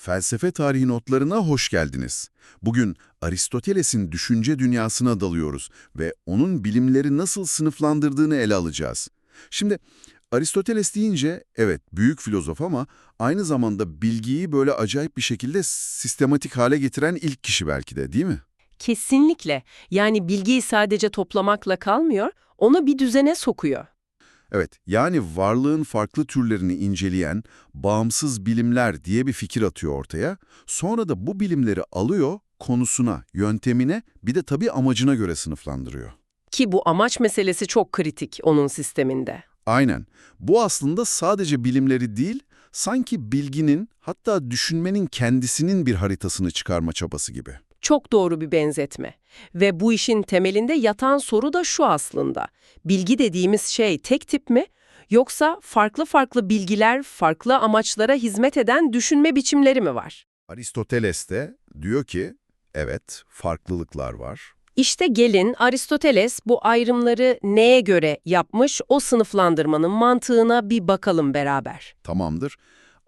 Felsefe tarihi notlarına hoş geldiniz. Bugün Aristoteles'in düşünce dünyasına dalıyoruz ve onun bilimleri nasıl sınıflandırdığını ele alacağız. Şimdi Aristoteles deyince evet büyük filozof ama aynı zamanda bilgiyi böyle acayip bir şekilde sistematik hale getiren ilk kişi belki de değil mi? Kesinlikle. Yani bilgiyi sadece toplamakla kalmıyor, onu bir düzene sokuyor. Evet, yani varlığın farklı türlerini inceleyen bağımsız bilimler diye bir fikir atıyor ortaya. Sonra da bu bilimleri alıyor, konusuna, yöntemine bir de tabii amacına göre sınıflandırıyor. Ki bu amaç meselesi çok kritik onun sisteminde. Aynen. Bu aslında sadece bilimleri değil, sanki bilginin hatta düşünmenin kendisinin bir haritasını çıkarma çabası gibi. Çok doğru bir benzetme. Ve bu işin temelinde yatan soru da şu aslında. Bilgi dediğimiz şey tek tip mi? Yoksa farklı farklı bilgiler, farklı amaçlara hizmet eden düşünme biçimleri mi var? Aristoteles de diyor ki, evet farklılıklar var. İşte gelin Aristoteles bu ayrımları neye göre yapmış o sınıflandırmanın mantığına bir bakalım beraber. Tamamdır.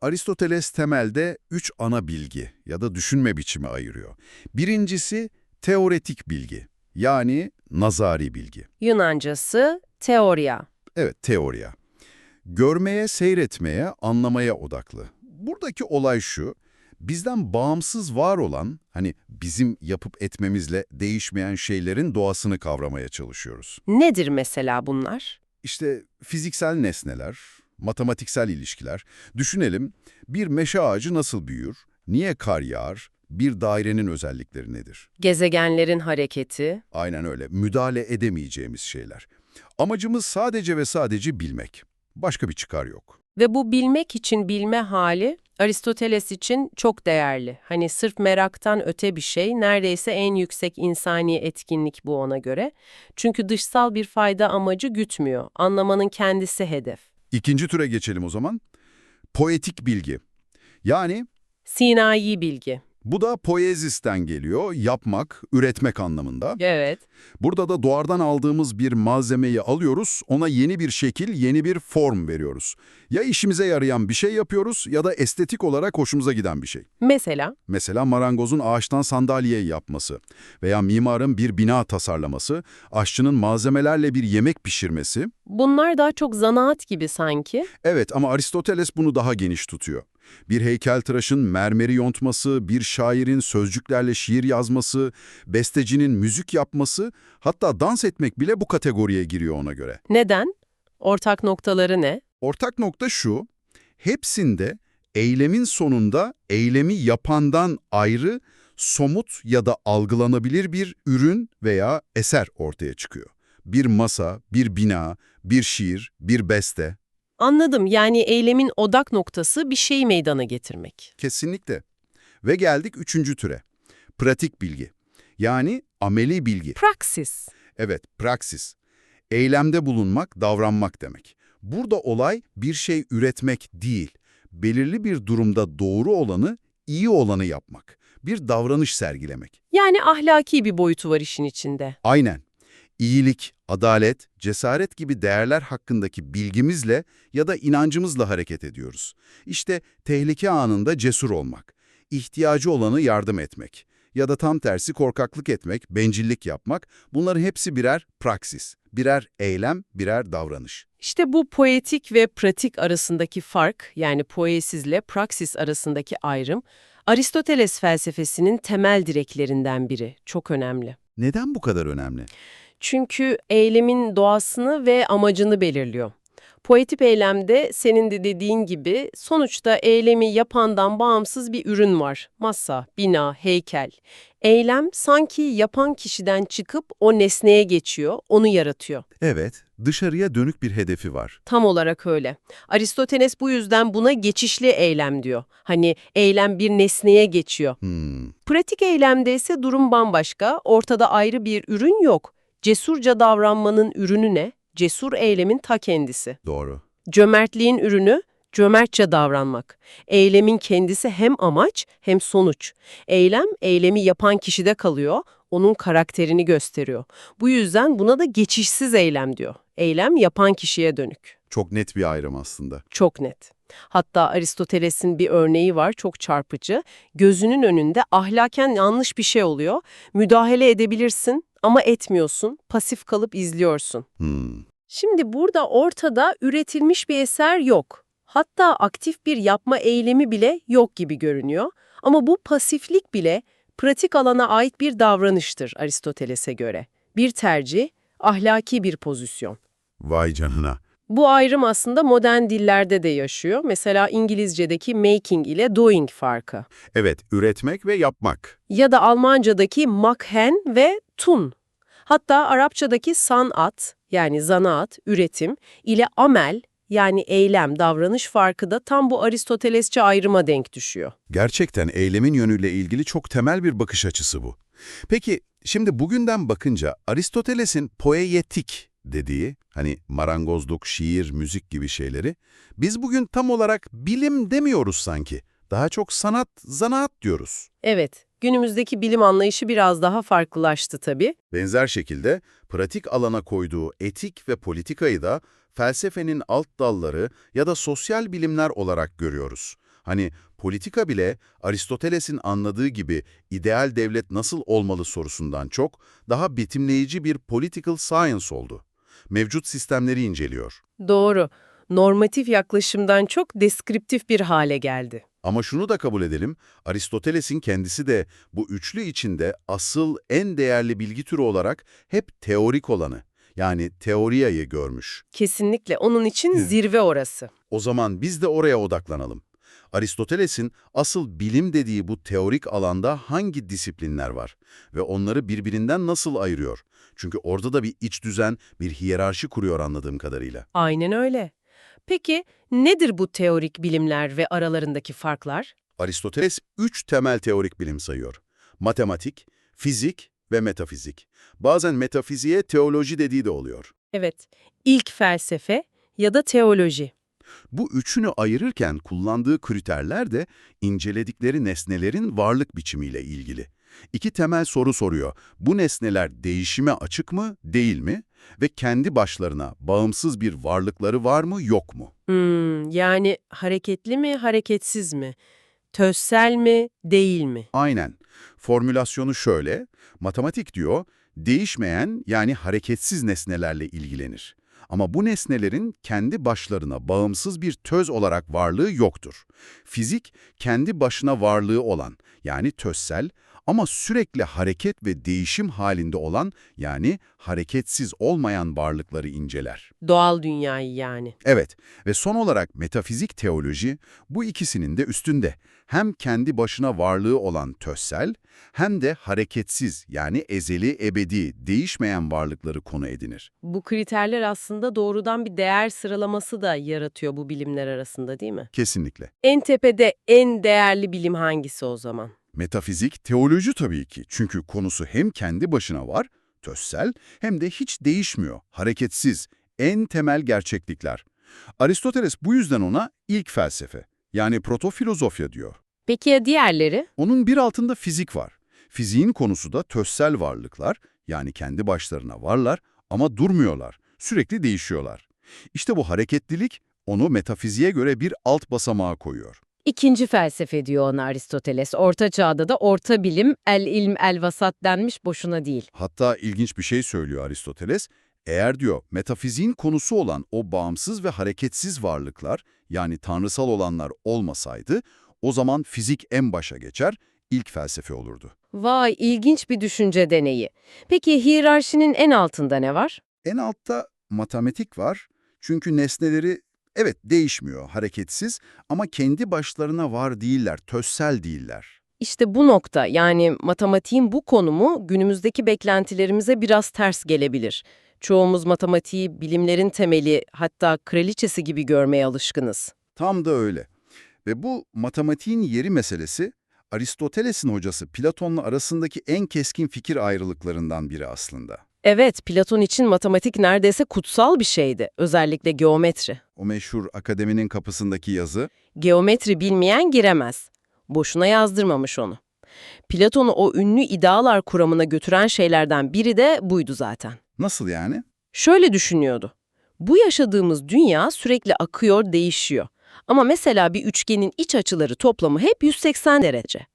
Aristoteles temelde üç ana bilgi ya da düşünme biçimi ayırıyor. Birincisi teoretik bilgi, yani nazari bilgi. Yunancası teoria. Evet, teoriya. Görmeye, seyretmeye, anlamaya odaklı. Buradaki olay şu, bizden bağımsız var olan, hani bizim yapıp etmemizle değişmeyen şeylerin doğasını kavramaya çalışıyoruz. Nedir mesela bunlar? İşte fiziksel nesneler, matematiksel ilişkiler. Düşünelim, bir meşe ağacı nasıl büyür, niye kar yağar, bir dairenin özellikleri nedir? Gezegenlerin hareketi. Aynen öyle, müdahale edemeyeceğimiz şeyler. Amacımız sadece ve sadece bilmek. Başka bir çıkar yok. Ve bu bilmek için bilme hali Aristoteles için çok değerli. Hani sırf meraktan öte bir şey, neredeyse en yüksek insani etkinlik bu ona göre. Çünkü dışsal bir fayda amacı gütmüyor. Anlamanın kendisi hedef. İkinci türe geçelim o zaman. Poetik bilgi. Yani Sinai bilgi. Bu da poezisten geliyor, yapmak, üretmek anlamında. Evet. Burada da doğardan aldığımız bir malzemeyi alıyoruz, ona yeni bir şekil, yeni bir form veriyoruz. Ya işimize yarayan bir şey yapıyoruz ya da estetik olarak hoşumuza giden bir şey. Mesela Mesela marangozun ağaçtan sandalye yapması veya mimarın bir bina tasarlaması, aşçının malzemelerle bir yemek pişirmesi. bunlar daha çok zanaat gibi sanki. Evet ama Aristoteles bunu daha geniş tutuyor. Bir heykeltıraşın mermeri yontması, bir şairin sözcüklerle şiir yazması, bestecinin müzik yapması, hatta dans etmek bile bu kategoriye giriyor ona göre. Neden? Ortak noktaları ne? Ortak nokta şu, hepsinde eylemin sonunda eylemi yapandan ayrı, somut ya da algılanabilir bir ürün veya eser ortaya çıkıyor. Bir masa, bir bina, bir şiir, bir beste. Anladım. Yani eylemin odak noktası bir şeyi meydana getirmek. Kesinlikle. Ve geldik üçüncü türe. Pratik bilgi. Yani ameli bilgi. Praksis. Evet, praksis. Eylemde bulunmak, davranmak demek. Burada olay bir şey üretmek değil, belirli bir durumda doğru olanı, iyi olanı yapmak. Bir davranış sergilemek. Yani ahlaki bir boyutu var işin içinde. Aynen. İyilik, adalet, cesaret gibi değerler hakkındaki bilgimizle ya da inancımızla hareket ediyoruz. İşte tehlike anında cesur olmak, ihtiyacı olanı yardım etmek ya da tam tersi korkaklık etmek, bencillik yapmak bunların hepsi birer praksis, birer eylem, birer davranış. İşte bu poetik ve pratik arasındaki fark, yani poesizle praksis arasındaki ayrım, Aristoteles felsefesinin temel direklerinden biri. Çok önemli. Neden bu kadar önemli? Çünkü eylemin doğasını ve amacını belirliyor. Poetik eylemde senin de dediğin gibi sonuçta eylemi yapandan bağımsız bir ürün var. Masa, bina, heykel. Eylem sanki yapan kişiden çıkıp o nesneye geçiyor, onu yaratıyor. Evet, dışarıya dönük bir hedefi var. Tam olarak öyle. Aristoteles bu yüzden buna geçişli eylem diyor. Hani eylem bir nesneye geçiyor. Hmm, Pratik eylemde ise durum bambaşka. Ortada ayrı bir ürün yok. Cesurca davranmanın ürünü ne? Cesur eylemin ta kendisi. doğru. Cömertliğin ürünü cömertçe davranmak. Eylemin kendisi hem amaç hem sonuç. Eylem, eylemi yapan kişide kalıyor, onun karakterini gösteriyor. Bu yüzden buna da geçişsiz eylem diyor. Eylem yapan kişiye dönük. Çok net bir ayrım aslında. Çok net. Hatta Aristoteles'in bir örneği var çok çarpıcı. Gözünün önünde ahlaken yanlış bir şey oluyor. Müdahale edebilirsin ama etmiyorsun. Pasif kalıp izliyorsun. Hmm. Şimdi burada ortada üretilmiş bir eser yok. Hatta aktif bir yapma eylemi bile yok gibi görünüyor. Ama bu pasiflik bile pratik alana ait bir davranıştır Aristoteles'e göre. Bir tercih, ahlaki bir pozisyon. Vay canına. Bu ayrım aslında modern dillerde de yaşıyor. Mesela İngilizce'deki making ile doing farkı. Evet, üretmek ve yapmak. Ya da Almanca'daki machen ve tun. Hatta Arapçadaki sanat yani zanaat, üretim ile amel yani eylem, davranış farkı da tam bu Aristotelesçe ayrıma denk düşüyor. Gerçekten eylemin yönüyle ilgili çok temel bir bakış açısı bu. Peki, şimdi bugünden bakınca Aristoteles'in poeyetik dediği, hani marangozluk, şiir, müzik gibi şeyleri, biz bugün tam olarak bilim demiyoruz sanki. Daha çok sanat, zanaat diyoruz. Evet, günümüzdeki bilim anlayışı biraz daha farklılaştı tabii. Benzer şekilde pratik alana koyduğu etik ve politikayı da felsefenin alt dalları ya da sosyal bilimler olarak görüyoruz. Hani politika bile Aristoteles'in anladığı gibi ideal devlet nasıl olmalı sorusundan çok daha betimleyici bir political science oldu. Mevcut sistemleri inceliyor. Doğru. Normatif yaklaşımdan çok deskriptif bir hale geldi. Ama şunu da kabul edelim, Aristoteles'in kendisi de bu üçlü içinde asıl en değerli bilgi türü olarak hep teorik olanı, yani teoriyayı görmüş. Kesinlikle onun için zirve orası. O zaman biz de oraya odaklanalım. Aristoteles'in asıl bilim dediği bu teorik alanda hangi disiplinler var ve onları birbirinden nasıl ayırıyor? Çünkü orada da bir iç düzen, bir hiyerarşi kuruyor anladığım kadarıyla. Aynen öyle. Peki nedir bu teorik bilimler ve aralarındaki farklar? Aristoteles üç temel teorik bilim sayıyor. Matematik, fizik ve metafizik. Bazen metafiziğe teoloji dediği de oluyor. Evet, ilk felsefe ya da teoloji. Bu üçünü ayırırken kullandığı kriterler de inceledikleri nesnelerin varlık biçimiyle ilgili. İki temel soru soruyor. Bu nesneler değişime açık mı, değil mi? Ve kendi başlarına bağımsız bir varlıkları var mı, yok mu? Hmm, yani hareketli mi, hareketsiz mi? Tözsel mi, değil mi? Aynen. Formülasyonu şöyle. Matematik diyor, değişmeyen yani hareketsiz nesnelerle ilgilenir. Ama bu nesnelerin kendi başlarına bağımsız bir töz olarak varlığı yoktur. Fizik, kendi başına varlığı olan, yani tözsel ama sürekli hareket ve değişim halinde olan, yani hareketsiz olmayan varlıkları inceler. Doğal dünyayı yani. Evet ve son olarak metafizik teoloji bu ikisinin de üstünde. Hem kendi başına varlığı olan tözsel hem de hareketsiz yani ezeli, ebedi, değişmeyen varlıkları konu edinir. Bu kriterler aslında doğrudan bir değer sıralaması da yaratıyor bu bilimler arasında değil mi? Kesinlikle. En tepede en değerli bilim hangisi o zaman? Metafizik, teoloji tabii ki. Çünkü konusu hem kendi başına var, tözsel, hem de hiç değişmiyor, hareketsiz, en temel gerçeklikler. Aristoteles bu yüzden ona ilk felsefe, yani protofilozofya diyor. Peki ya diğerleri? Onun bir altında fizik var. Fiziğin konusu da tözsel varlıklar, yani kendi başlarına varlar ama durmuyorlar, sürekli değişiyorlar. İşte bu hareketlilik onu metafiziğe göre bir alt basamağa koyuyor. İkinci felsefe diyor ona Aristoteles. Orta çağda da orta bilim, el ilm el vasat denmiş boşuna değil. Hatta ilginç bir şey söylüyor Aristoteles. Eğer diyor metafiziğin konusu olan o bağımsız ve hareketsiz varlıklar yani tanrısal olanlar olmasaydı o zaman fizik en başa geçer, ilk felsefe olurdu. Vay ilginç bir düşünce deneyi. Peki hiyerarşinin en altında ne var? En altta matematik var çünkü nesneleri evet değişmiyor, hareketsiz ama kendi başlarına var değiller, tözsel değiller. İşte bu nokta yani matematiğin bu konumu günümüzdeki beklentilerimize biraz ters gelebilir. Çoğumuz matematiği bilimlerin temeli hatta kraliçesi gibi görmeye alışkınız. Tam da öyle. Ve bu matematiğin yeri meselesi Aristoteles'in hocası Platon'la arasındaki en keskin fikir ayrılıklarından biri aslında. Evet, Platon için matematik neredeyse kutsal bir şeydi, özellikle geometri. O meşhur akademinin kapısındaki yazı, Geometri bilmeyen giremez. Boşuna yazdırmamış onu. Platon'u o ünlü idealar kuramına götüren şeylerden biri de buydu zaten. nasıl yani? Şöyle düşünüyordu. Bu yaşadığımız dünya sürekli akıyor, değişiyor. Ama mesela bir üçgenin iç açıları toplamı hep 180 derece.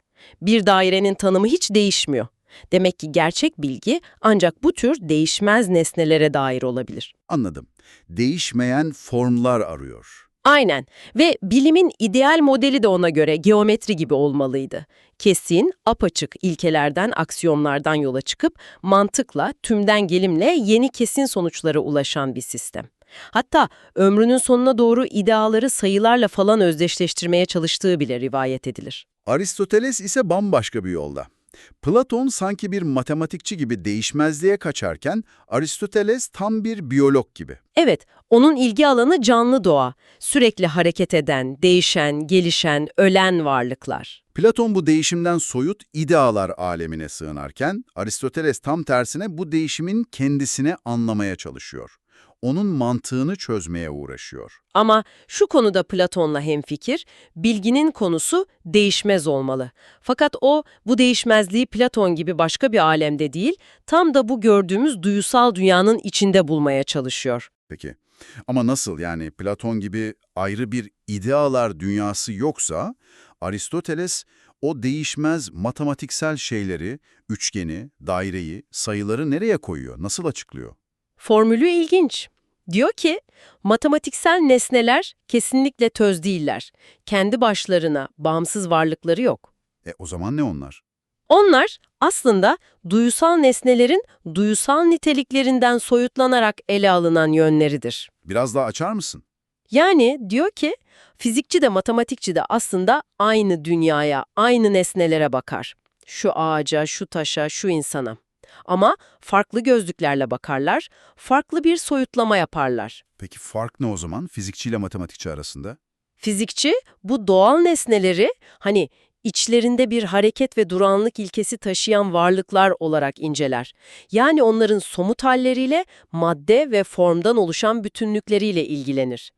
Bir dairenin tanımı hiç değişmiyor. Demek ki gerçek bilgi ancak bu tür değişmez nesnelere dair olabilir. Anladım. Değişmeyen formlar arıyor. Aynen ve bilimin ideal modeli de ona göre geometri gibi olmalıydı. Kesin, apaçık ilkelerden, aksiyonlardan yola çıkıp mantıkla, tümden gelimle yeni kesin sonuçlara ulaşan bir sistem. Hatta ömrünün sonuna doğru ideaları sayılarla falan özdeşleştirmeye çalıştığı bile rivayet edilir. Aristoteles ise bambaşka bir yolda. Platon sanki bir matematikçi gibi değişmezliğe kaçarken Aristoteles tam bir biyolog gibi. Evet, onun ilgi alanı canlı doğa, sürekli hareket eden, değişen, gelişen, ölen varlıklar. Platon bu değişimden soyut idealar alemine sığınarken Aristoteles tam tersine bu değişimin kendisine anlamaya çalışıyor. Onun mantığını çözmeye uğraşıyor. Ama şu konuda Platon'la hemfikir, bilginin konusu değişmez olmalı. Fakat o, bu değişmezliği Platon gibi başka bir alemde değil, tam da bu gördüğümüz duyusal dünyanın içinde bulmaya çalışıyor. Peki ama nasıl yani Platon gibi ayrı bir idealar dünyası yoksa Aristoteles o değişmez matematiksel şeyleri, üçgeni, daireyi, sayıları nereye koyuyor, nasıl açıklıyor? Formülü ilginç. Diyor ki, matematiksel nesneler kesinlikle töz değiller. Kendi başlarına bağımsız varlıkları yok. E o zaman ne onlar? Onlar aslında duyusal nesnelerin duyusal niteliklerinden soyutlanarak ele alınan yönleridir. Biraz daha açar mısın? Yani diyor ki fizikçi de matematikçi de aslında aynı dünyaya, aynı nesnelere bakar. Şu ağaca, şu taşa, şu insana. Ama farklı gözlüklerle bakarlar, farklı bir soyutlama yaparlar. Peki fark ne o zaman fizikçiyle matematikçi arasında? Fizikçi bu doğal nesneleri hani içlerinde bir hareket ve duranlık ilkesi taşıyan varlıklar olarak inceler. Yani onların somut halleriyle, madde ve formdan oluşan bütünlükleriyle ilgilenir.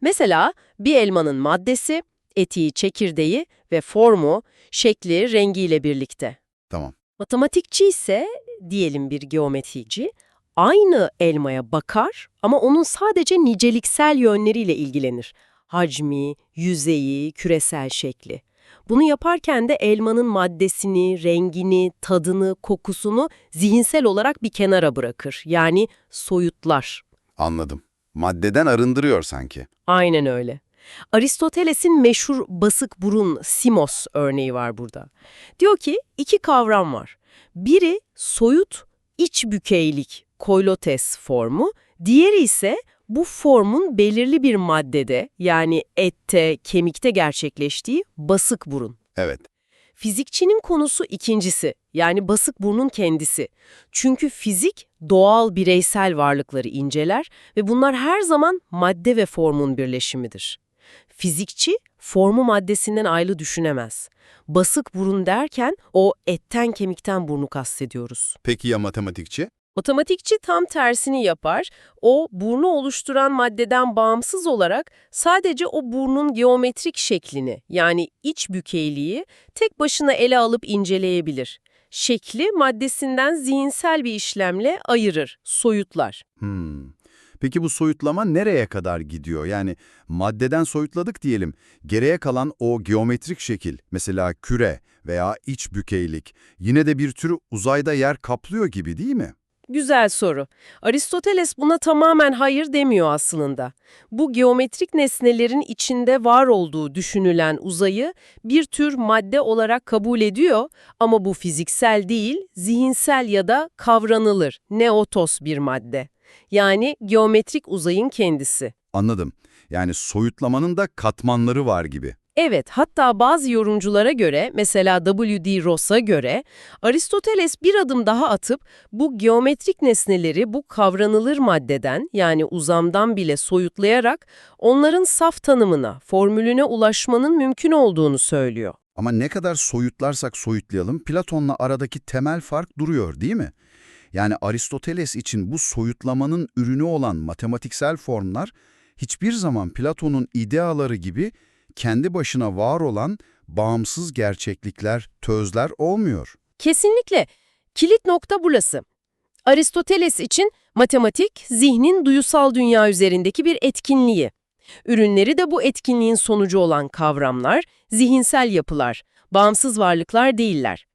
Mesela bir elmanın maddesi, etiği, çekirdeği ve formu, şekli, rengiyle birlikte. Tamam. Matematikçi ise, diyelim bir geometrici, aynı elmaya bakar ama onun sadece niceliksel yönleriyle ilgilenir. Hacmi, yüzeyi, küresel şekli. Bunu yaparken de elmanın maddesini, rengini, tadını, kokusunu zihinsel olarak bir kenara bırakır. Yani soyutlar. Anladım. Maddeden arındırıyor sanki. Aynen öyle. Aristoteles'in meşhur basık burun simos örneği var burada. Diyor ki iki kavram var. Biri soyut iç bükeylik koilotes formu, diğeri ise bu formun belirli bir maddede yani ette, kemikte gerçekleştiği basık burun. Evet. Fizikçinin konusu ikincisi, yani basık burnun kendisi. Çünkü fizik doğal bireysel varlıkları inceler ve bunlar her zaman madde ve formun birleşimidir. Fizikçi formu maddesinden ayrı düşünemez. Basık burun derken o etten kemikten burnu kastediyoruz. Peki ya matematikçi? Matematikçi tam tersini yapar. O, burnu oluşturan maddeden bağımsız olarak sadece o burnun geometrik şeklini yani iç bükeyliği tek başına ele alıp inceleyebilir. Şekli maddesinden zihinsel bir işlemle ayırır, soyutlar. Hmm. Peki bu soyutlama nereye kadar gidiyor? Yani maddeden soyutladık diyelim. Geriye kalan o geometrik şekil, mesela küre veya iç bükeylik, yine de bir tür uzayda yer kaplıyor gibi değil mi? Güzel soru. Aristoteles buna tamamen hayır demiyor aslında. Bu geometrik nesnelerin içinde var olduğu düşünülen uzayı bir tür madde olarak kabul ediyor ama bu fiziksel değil, zihinsel ya da kavranılır, neotos bir madde. Yani geometrik uzayın kendisi. Anladım. Yani soyutlamanın da katmanları var gibi. Evet, hatta bazı yorumculara göre, mesela W.D. Ross'a göre, Aristoteles bir adım daha atıp bu geometrik nesneleri bu kavranılır maddeden yani uzamdan bile soyutlayarak onların saf tanımına, formülüne ulaşmanın mümkün olduğunu söylüyor. Ama ne kadar soyutlarsak soyutlayalım, Platon'la aradaki temel fark duruyor değil mi? Yani Aristoteles için bu soyutlamanın ürünü olan matematiksel formlar hiçbir zaman Platon'un ideaları gibi kendi başına var olan bağımsız gerçeklikler, tözler olmuyor. Kesinlikle. Kilit nokta burası. Aristoteles için matematik, zihnin duyusal dünya üzerindeki bir etkinliği. Ürünleri de bu etkinliğin sonucu olan kavramlar, zihinsel yapılar, bağımsız varlıklar değiller.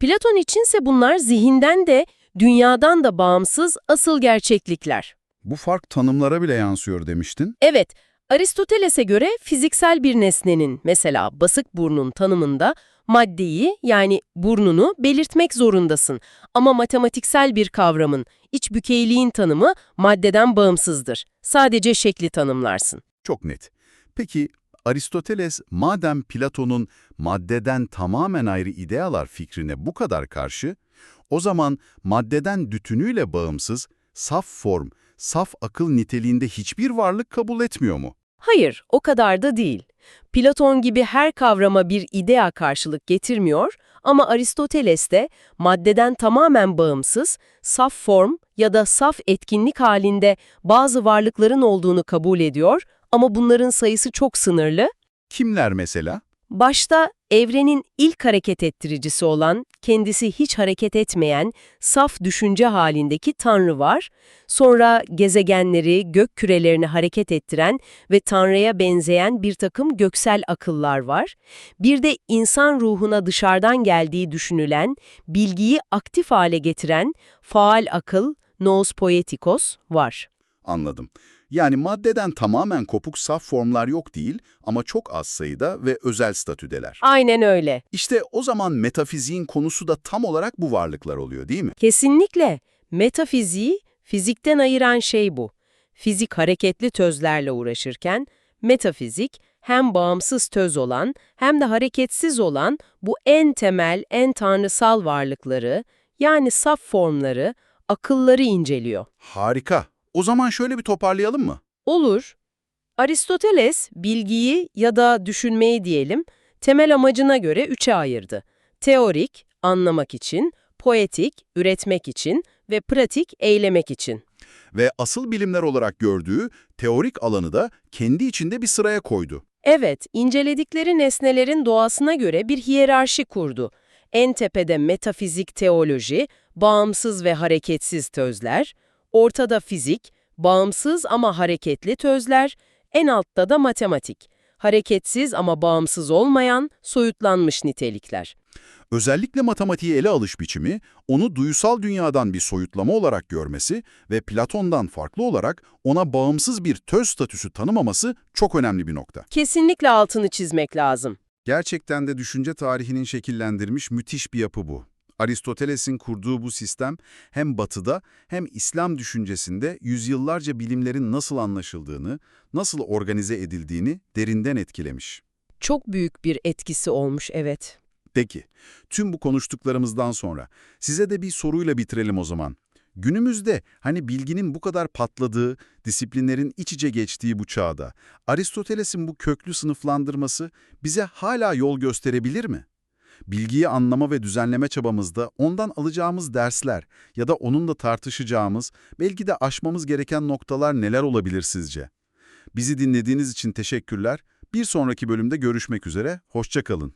Platon içinse bunlar zihinden de, dünyadan da bağımsız asıl gerçeklikler. Bu fark tanımlara bile yansıyor demiştin. Evet, Aristoteles'e göre fiziksel bir nesnenin, mesela basık burnun tanımında maddeyi yani burnunu belirtmek zorundasın. Ama matematiksel bir kavramın, iç bükeyliğin tanımı maddeden bağımsızdır. Sadece şekli tanımlarsın. Çok net. Peki Aristoteles madem Platon'un maddeden tamamen ayrı idealar fikrine bu kadar karşı, o zaman maddeden bütünüyle bağımsız, saf form, saf akıl niteliğinde hiçbir varlık kabul etmiyor mu? Hayır, o kadar da değil. Platon gibi her kavrama bir idea karşılık getirmiyor ama Aristoteles de maddeden tamamen bağımsız, saf form ya da saf etkinlik halinde bazı varlıkların olduğunu kabul ediyor ama bunların sayısı çok sınırlı. Kimler mesela? Başta evrenin ilk hareket ettiricisi olan, kendisi hiç hareket etmeyen, saf düşünce halindeki Tanrı var. Sonra gezegenleri, gök kürelerini hareket ettiren ve Tanrı'ya benzeyen bir takım göksel akıllar var. Bir de insan ruhuna dışarıdan geldiği düşünülen, bilgiyi aktif hale getiren faal akıl, nous poetikos var. Anladım. Yani maddeden tamamen kopuk saf formlar yok değil ama çok az sayıda ve özel statüdeler. Aynen öyle. İşte o zaman metafiziğin konusu da tam olarak bu varlıklar oluyor değil mi? Kesinlikle. Metafiziği fizikten ayıran şey bu. Fizik hareketli tözlerle uğraşırken, metafizik hem bağımsız töz olan hem de hareketsiz olan bu en temel, en tanrısal varlıkları, yani saf formları, akılları inceliyor. Harika. O zaman şöyle bir toparlayalım mı? Olur. Aristoteles bilgiyi ya da düşünmeyi diyelim temel amacına göre üçe ayırdı. Teorik, anlamak için, poetik, üretmek için ve pratik, eylemek için. Ve asıl bilimler olarak gördüğü teorik alanı da kendi içinde bir sıraya koydu. Evet, inceledikleri nesnelerin doğasına göre bir hiyerarşi kurdu. En tepede metafizik teoloji, bağımsız ve hareketsiz tözler, ortada fizik, bağımsız ama hareketli tözler, en altta da matematik, hareketsiz ama bağımsız olmayan, soyutlanmış nitelikler. Özellikle matematiği ele alış biçimi, onu duyusal dünyadan bir soyutlama olarak görmesi ve Platon'dan farklı olarak ona bağımsız bir töz statüsü tanımaması çok önemli bir nokta. Kesinlikle altını çizmek lazım. Gerçekten de düşünce tarihinin şekillendirmiş müthiş bir yapı bu. Aristoteles'in kurduğu bu sistem hem batıda hem İslam düşüncesinde yüzyıllarca bilimlerin nasıl anlaşıldığını, nasıl organize edildiğini derinden etkilemiş. Çok büyük bir etkisi olmuş, evet. Peki, tüm bu konuştuklarımızdan sonra size de bir soruyla bitirelim o zaman. Günümüzde hani bilginin bu kadar patladığı, disiplinlerin iç içe geçtiği bu çağda, Aristoteles'in bu köklü sınıflandırması bize hala yol gösterebilir mi? Bilgiyi anlama ve düzenleme çabamızda ondan alacağımız dersler ya da onunla tartışacağımız, belki de aşmamız gereken noktalar neler olabilir sizce? Bizi dinlediğiniz için teşekkürler. Bir sonraki bölümde görüşmek üzere, hoşça kalın.